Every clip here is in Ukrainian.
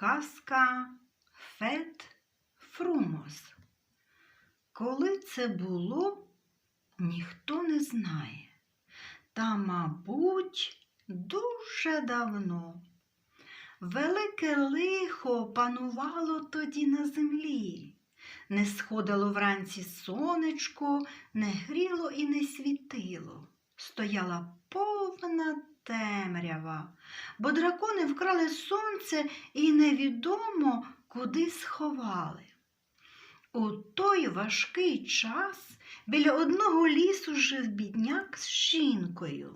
Казка Фет Фрумос. Коли це було, ніхто не знає. Та, мабуть, дуже давно. Велике лихо панувало тоді на землі. Не сходило вранці сонечко, не гріло і не світило. Стояла повна темрява, бо дракони вкрали сонце і невідомо куди сховали. У той важкий час біля одного лісу жив бідняк з жінкою.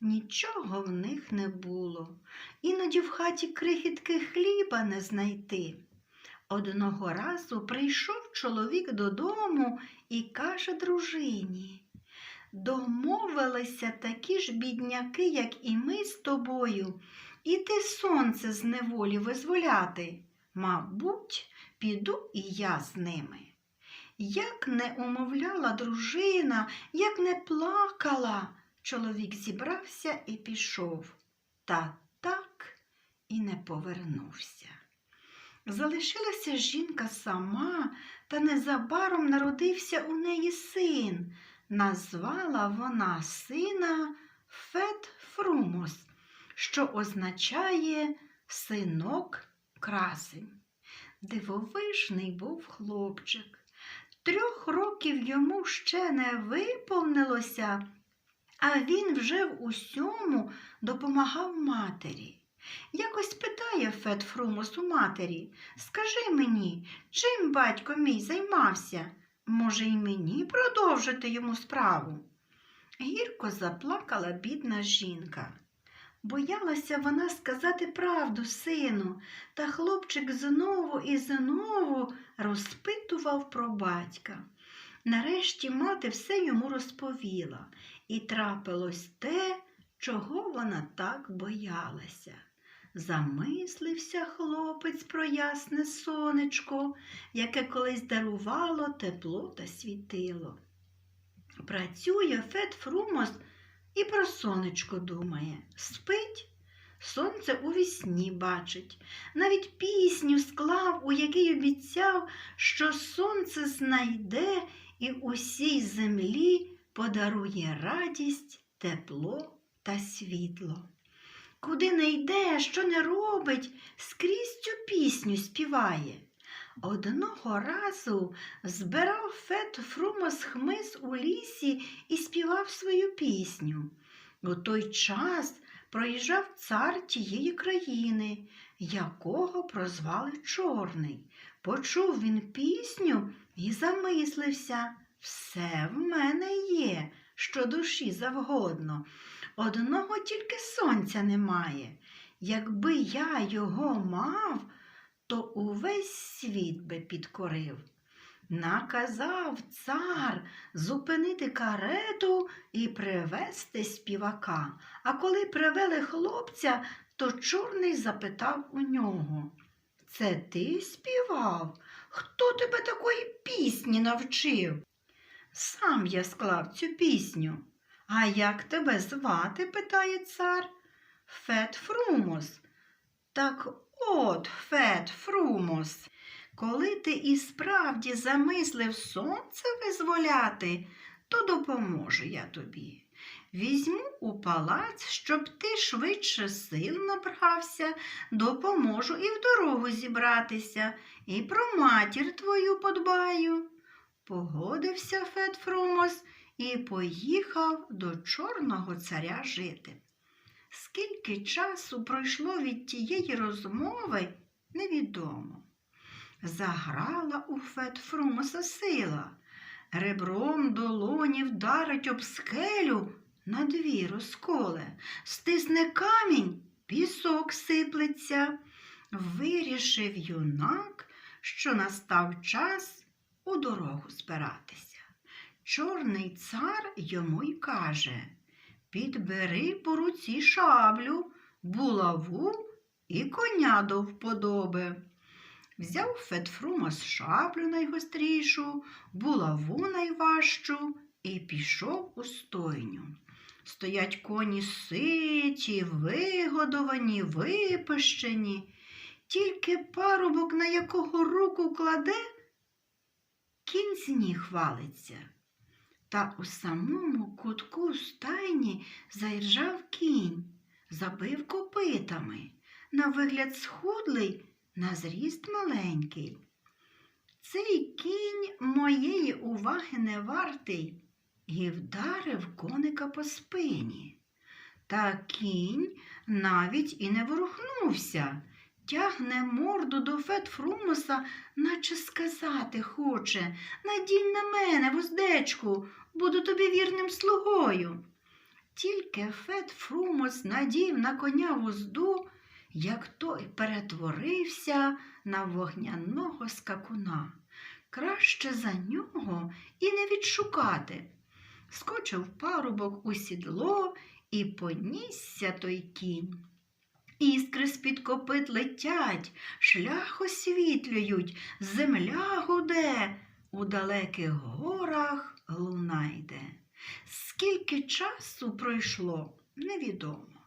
Нічого в них не було, іноді в хаті крихітки хліба не знайти. Одного разу прийшов чоловік додому і каже дружині Домовилися такі ж бідняки, як і ми з тобою, іти сонце з неволі визволяти. Мабуть, піду і я з ними. Як не умовляла дружина, як не плакала, чоловік зібрався і пішов, та так і не повернувся. Залишилася жінка сама, та незабаром народився у неї син. Назвала вона сина Фет Фрумос, що означає синок красень. Дивовижний був хлопчик. Трьох років йому ще не виповнилося, а він вже в усьому допомагав матері. Якось питає Фет Фрумос у матері, скажи мені, чим батько мій займався? Може, й мені продовжити йому справу? Гірко заплакала бідна жінка. Боялася вона сказати правду сину, та хлопчик знову і знову розпитував про батька. Нарешті мати все йому розповіла, і трапилось те, чого вона так боялася. Замислився хлопець про ясне сонечко, яке колись дарувало тепло та світило. Працює Фет Фрумос і про сонечко думає, спить, сонце у вісні бачить, навіть пісню склав, у якій обіцяв, що сонце знайде і усій землі подарує радість, тепло та світло. Куди не йде, що не робить, скрізь цю пісню співає. Одного разу збирав Фет Фрумос хмиз у лісі і співав свою пісню. У той час проїжджав цар тієї країни, якого прозвали Чорний. Почув він пісню і замислився. Все в мене є, що душі завгодно. Одного тільки сонця немає. Якби я його мав, то увесь світ би підкорив. Наказав цар зупинити карету і привезти співака. А коли привели хлопця, то чорний запитав у нього. Це ти співав? Хто тебе такої пісні навчив? Сам я склав цю пісню. А як тебе звати? питає цар. Фет Фрумос. Так от, Фет Фрумос, коли ти і справді замислив сонце визволяти, то допоможу я тобі. Візьму у палац, щоб ти швидше сил набрався, допоможу і в дорогу зібратися, і про матір твою подбаю. Погодився Фет Фрумос і поїхав до Чорного царя жити. Скільки часу пройшло від тієї розмови, невідомо. Заграла у Фет Фрумоса сила, ребром долоні вдарить об скелю на дві розколе, стисне камінь, пісок сиплеться. Вирішив юнак, що настав час у дорогу збиратися. Чорний цар йому й каже Підбери по руці шаблю, булаву і коня до вподоби. Взяв Фетфрумос шаблю найгострішу, булаву найважчу і пішов у стойню. Стоять коні ситі, вигодовані, випищені. Тільки парубок, на якого руку кладе, кінь з ніг валиться. Та у самому кутку стайні заіржав кінь, забив копитами, на вигляд схудлий, на зріст маленький. Цей кінь моєї уваги не вартий і вдарив коника по спині. Та кінь навіть і не ворухнувся, тягне морду до Фетфрумуса, наче сказати хоче Надінь на мене, вуздечку, буду тобі вірним слугою. Тільки Фетфрумус надів на коня вузду, як той перетворився на вогняного скакуна. Краще за нього і не відшукати. Скочив парубок у сідло і понісся той кінь. Іскри з-під копит летять, шлях освітлюють, земля гуде, у далеких горах луна йде. Скільки часу пройшло, невідомо.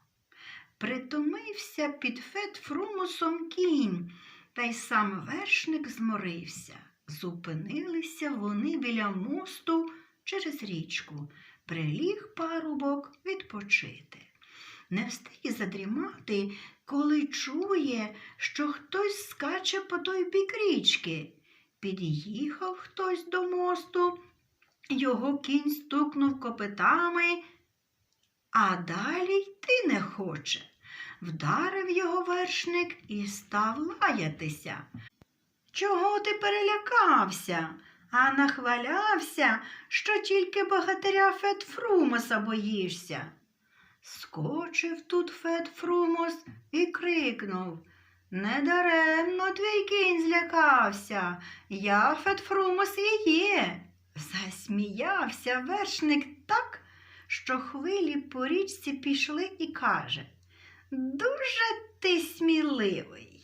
Притомився під Фетфрумусом кінь, та й сам вершник зморився. Зупинилися вони біля мосту через річку. Приліг парубок відпочити. Не встиг задрімати, коли чує, що хтось скаче по той бік річки. Під'їхав хтось до мосту, його кінь стукнув копитами, а далі йти не хоче. Вдарив його вершник і став лаятися. Чого ти перелякався? А нахвалявся, що тільки богатиря Фетфрумоса боїшся. Скочив тут Фетфрумос і крикнув Недаремно твій кінь злякався, я Фетфрумос і є. Засміявся вершник так, що хвилі по річці пішли і каже Дуже ти сміливий.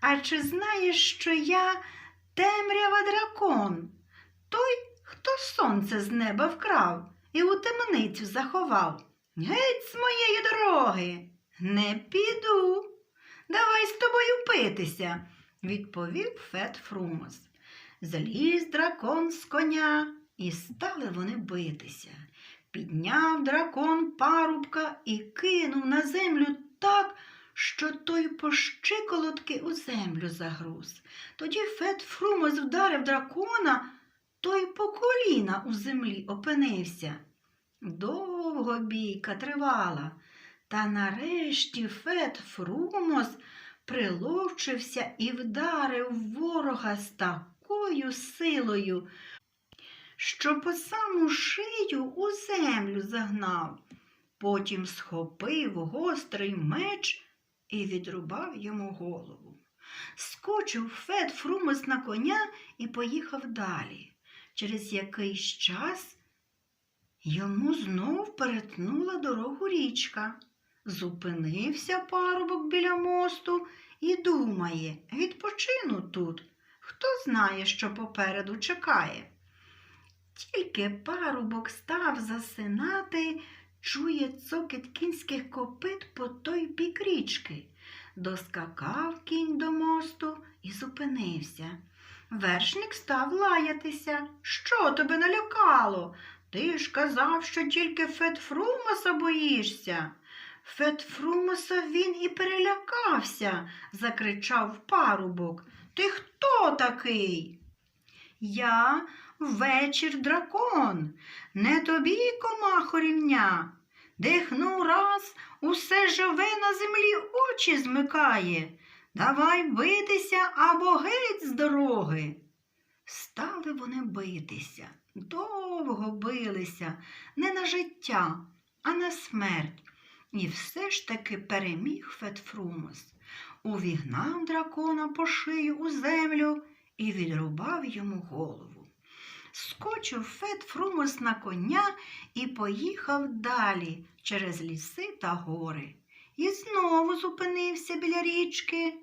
А чи знаєш, що я темрява дракон, той, хто сонце з неба вкрав і у темницю заховав? Геть з моєї дороги. Не піду. Давай з тобою питися, відповів Фет Фрумос. Зліз дракон з коня, і стали вони битися. Підняв дракон парубка і кинув на землю так, що той по щиколотки у землю загруз. Тоді Фет Фрумос вдарив дракона, той по коліна у землі опинився. Довго бійка тривала, та нарешті Фет Фрумос приловчився і вдарив ворога з такою силою, що по саму шию у землю загнав. Потім схопив гострий меч і відрубав йому голову. Скочив Фет Фрумос на коня і поїхав далі. Через якийсь час йому знов перетнула дорогу річка. Зупинився парубок біля мосту і думає, відпочину тут. Хто знає, що попереду чекає. Тільки парубок став засинати, чує цокіт кінських копит по той бік річки. Доскакав кінь до мосту і зупинився. Вершник став лаятися. Що тебе налякало? Ти ж казав, що тільки Фетфрумаса боїшся. Фетфрумаса він і перелякався, закричав парубок. Ти хто такий? Я вечір дракон, не тобі комахо рівня. Дихну раз, усе живе на землі очі змикає. Давай битися або геть з дороги. Стали вони битися, довго билися, не на життя, а на смерть. І все ж таки переміг Фетфрумос. Увігнав дракона по шию у землю і відрубав йому голову. Скочив Фетфрумос на коня і поїхав далі через ліси та гори. І знову зупинився біля річки.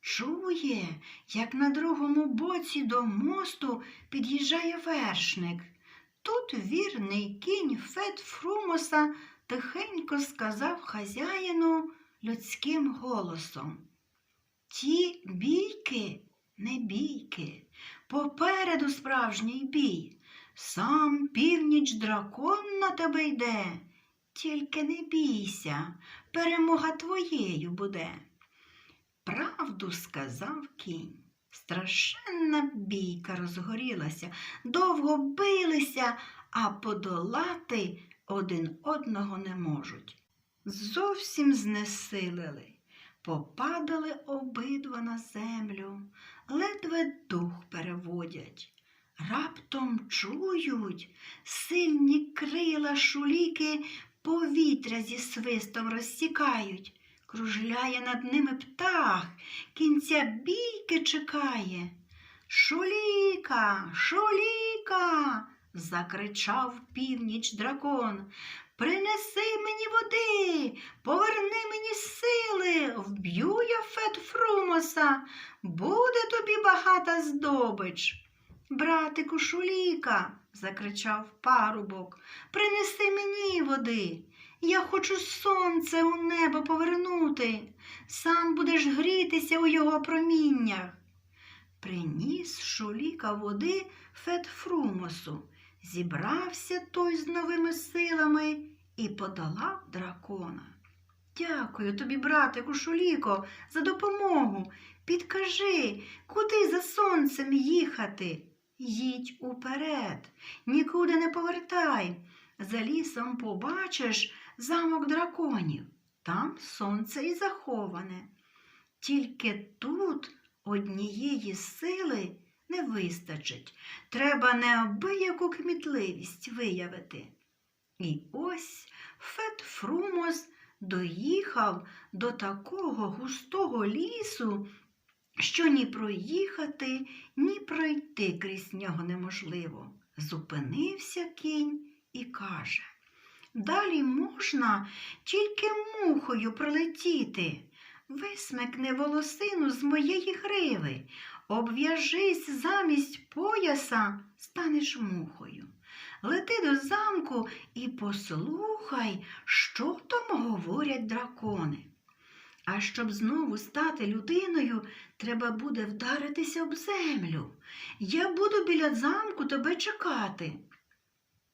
Чує, як на другому боці до мосту під'їжджає вершник. Тут вірний кінь Фетфрумоса тихенько сказав хазяїну людським голосом. Ті бійки не бійки, попереду справжній бій. Сам північ дракон на тебе йде. Тільки не бійся, перемога твоєю буде. Правду сказав кінь. Страшенна бійка розгорілася, довго билися, а подолати один одного не можуть. Зовсім знесилили, попадали обидва на землю, ледве дух переводять. Раптом чують сильні крила шуліки повітря зі свистом розсікають. Кружляє над ними птах, кінця бійки чекає. Шуліка, шуліка. закричав північ дракон. Принеси мені води, поверни мені сили, вб'ю я Фет Фрумоса, буде тобі багата здобич. Братику Шуліка, закричав парубок, принеси мені води. Я хочу сонце у небо повернути, сам будеш грітися у його проміннях. Приніс Шуліка води Фет Фрумосу, зібрався той з новими силами і подолав дракона. Дякую тобі, братику Шуліко, за допомогу. Підкажи, куди за сонцем їхати? Їдь уперед, нікуди не повертай. За лісом побачиш замок драконів. Там сонце і заховане. Тільки тут однієї сили не вистачить. Треба неабияку кмітливість виявити. І ось Фет Фрумос доїхав до такого густого лісу, що ні проїхати, ні пройти крізь нього неможливо. Зупинився кінь і каже Далі можна тільки мухою пролетіти. Висмикни волосину з моєї гриви, обв'яжись замість пояса, станеш мухою. Лети до замку і послухай, що там говорять дракони. А щоб знову стати людиною, треба буде вдаритися об землю. Я буду біля замку тебе чекати.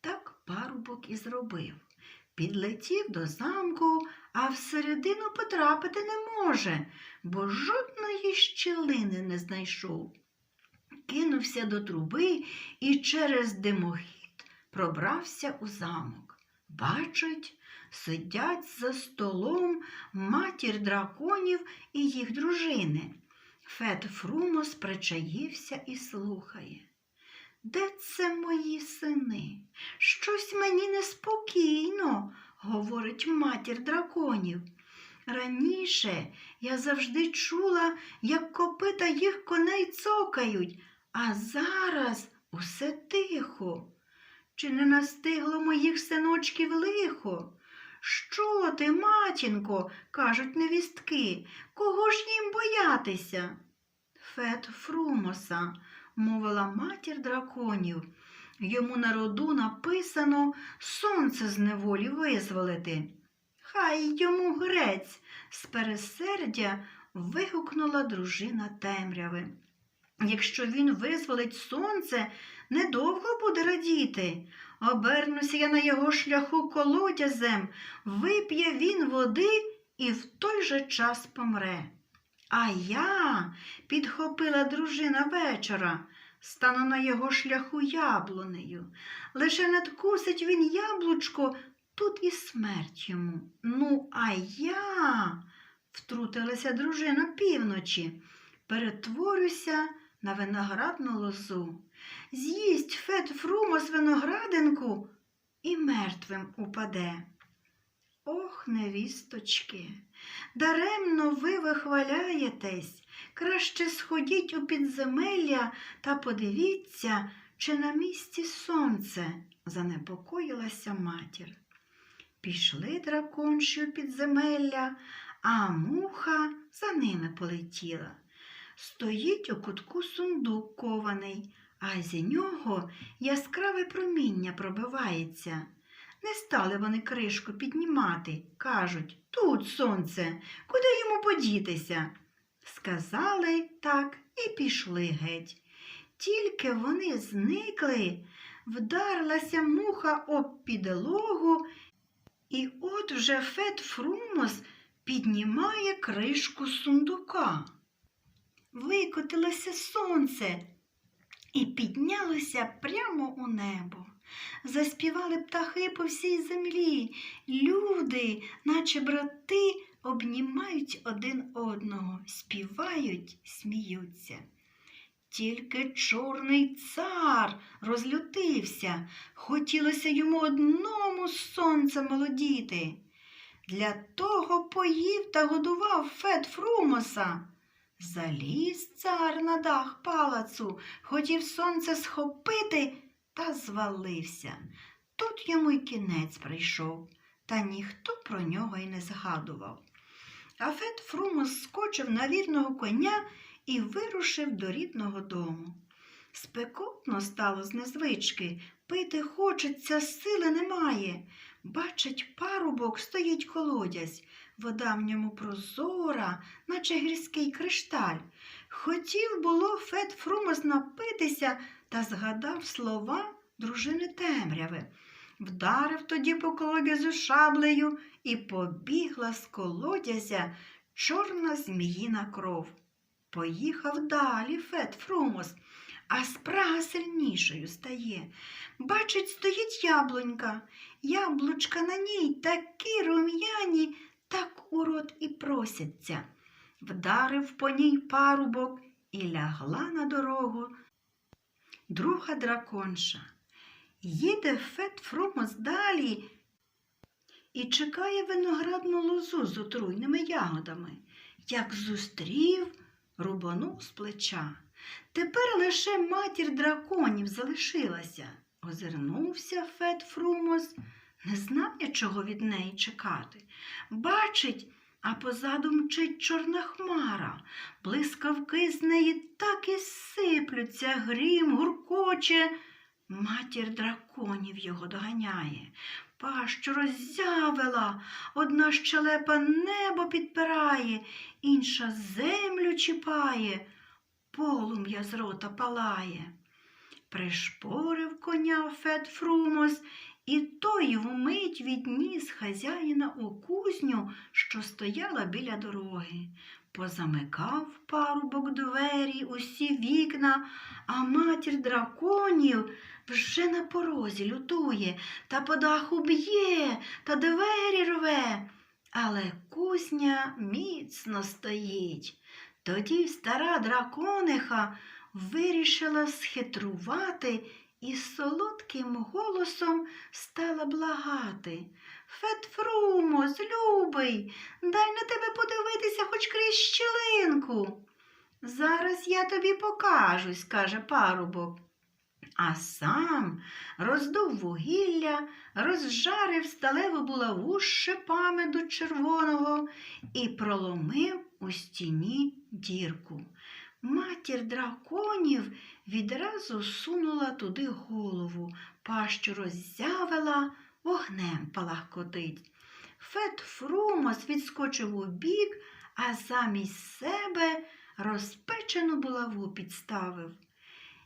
Так парубок і зробив. Підлетів до замку, а всередину потрапити не може, бо жодної щілини не знайшов. Кинувся до труби і через димохід пробрався у замок. Бачить, сидять за столом матір драконів і їх дружини. Фет Фрумос причаївся і слухає. Де це мої сини? Щось мені неспокійно, говорить матір драконів. Раніше я завжди чула, як копита їх коней цокають, а зараз усе тихо. Чи не настигло моїх синочків лихо? Що ти, матінко, кажуть невістки, кого ж їм боятися? Фет Фрумоса, мовила матір драконів. Йому на роду написано сонце з неволі визволити. Хай йому грець, з пересердя вигукнула дружина темряви. Якщо він визволить сонце, недовго буде радіти. Обернуся я на його шляху колодязем, вип'є він води і в той же час помре. А я, підхопила дружина вечора, стану на його шляху яблунею. Лише надкусить він яблучко, тут і смерть йому. Ну, а я, втрутилася дружина півночі, перетворюся на виноградну лозу. З'їсть Фет Фрумос виноградинку і мертвим упаде. Ох, невісточки, даремно ви вихваляєтесь, краще сходіть у підземелля та подивіться, чи на місці сонце, занепокоїлася матір. Пішли драконші у підземелля, а муха за ними полетіла. Стоїть у кутку сундук кований, а зі нього яскраве проміння пробивається. Не стали вони кришку піднімати. Кажуть, тут сонце, куди йому подітися? Сказали так і пішли геть. Тільки вони зникли, вдарилася муха об підлогу, і от вже Фет Фрумос піднімає кришку сундука. Викотилося сонце і піднялося прямо у небо. Заспівали птахи по всій землі. Люди, наче брати, обнімають один одного, співають, сміються. Тільки чорний цар розлютився, хотілося йому одному сонце молодіти. Для того поїв та годував Фет Фрумоса. Заліз цар на дах палацу, хотів сонце схопити та звалився. Тут йому й кінець прийшов, та ніхто про нього й не згадував. А Фет Фрумос скочив на вірного коня і вирушив до рідного дому. Спекотно стало з незвички, пити хочеться, сили немає. Бачить, парубок стоїть колодязь, вода в ньому прозора, наче гірський кришталь. Хотів було Фет Фрумос напитися та згадав слова дружини темряви. Вдарив тоді по колодязю шаблею і побігла з колодязя чорна зміїна кров. Поїхав далі Фет Фрумос, а спрага сильнішою стає. Бачить, стоїть яблунька, яблучка на ній такі рум'яні, так у рот і просяться. Вдарив по ній парубок і лягла на дорогу. Друга драконша. Їде Фет Фрумос далі і чекає виноградну лозу з отруйними ягодами. Як зустрів, рубанув з плеча. Тепер лише матір драконів залишилася. Озирнувся Фет Фрумос, не знає, чого від неї чекати. Бачить, а позаду мчить чорна хмара. Блискавки з неї так і сиплються, грім гуркоче. Матір драконів його доганяє. Пащу роззявила, одна щелепа небо підпирає, інша землю чіпає, полум'я з рота палає. Пришпорив коня Фет Фрумос, і той вмить відніс хазяїна у кузню, що стояла біля дороги. Позамикав парубок двері, усі вікна, а матір драконів вже на порозі лютує, та по даху б'є, та двері рве. Але кузня міцно стоїть. Тоді стара дракониха вирішила схитрувати і солодким голосом стала благати. Фетфрумос, любий, дай на тебе подивитися хоч крізь щілинку. Зараз я тобі покажусь, каже парубок. А сам роздув вугілля, розжарив сталеву булаву з шипами до червоного і проломив у стіні дірку. Матір драконів відразу сунула туди голову, пащу роззявила, вогнем палахкотить. Фет Фрумос відскочив у бік, а замість себе розпечену булаву підставив.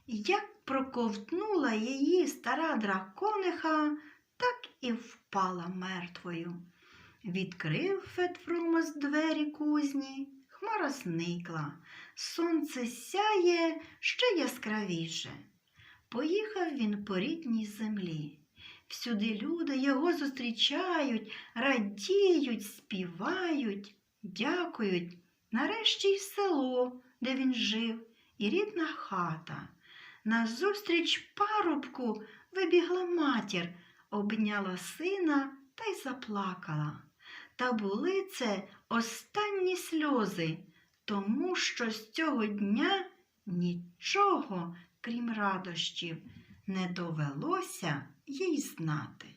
Як проковтнула її стара дракониха, так і впала мертвою. Відкрив Фетфрумос двері кузні, хмара зникла, сонце сяє ще яскравіше. Поїхав він по рідній землі. Всюди люди його зустрічають, радіють, співають, дякують. Нарешті й село, де він жив, і рідна хата. Назустріч парубку вибігла матір, обняла сина та й заплакала. Та були це останні сльози, тому що з цього дня нічого, крім радощів, не довелося їй знати.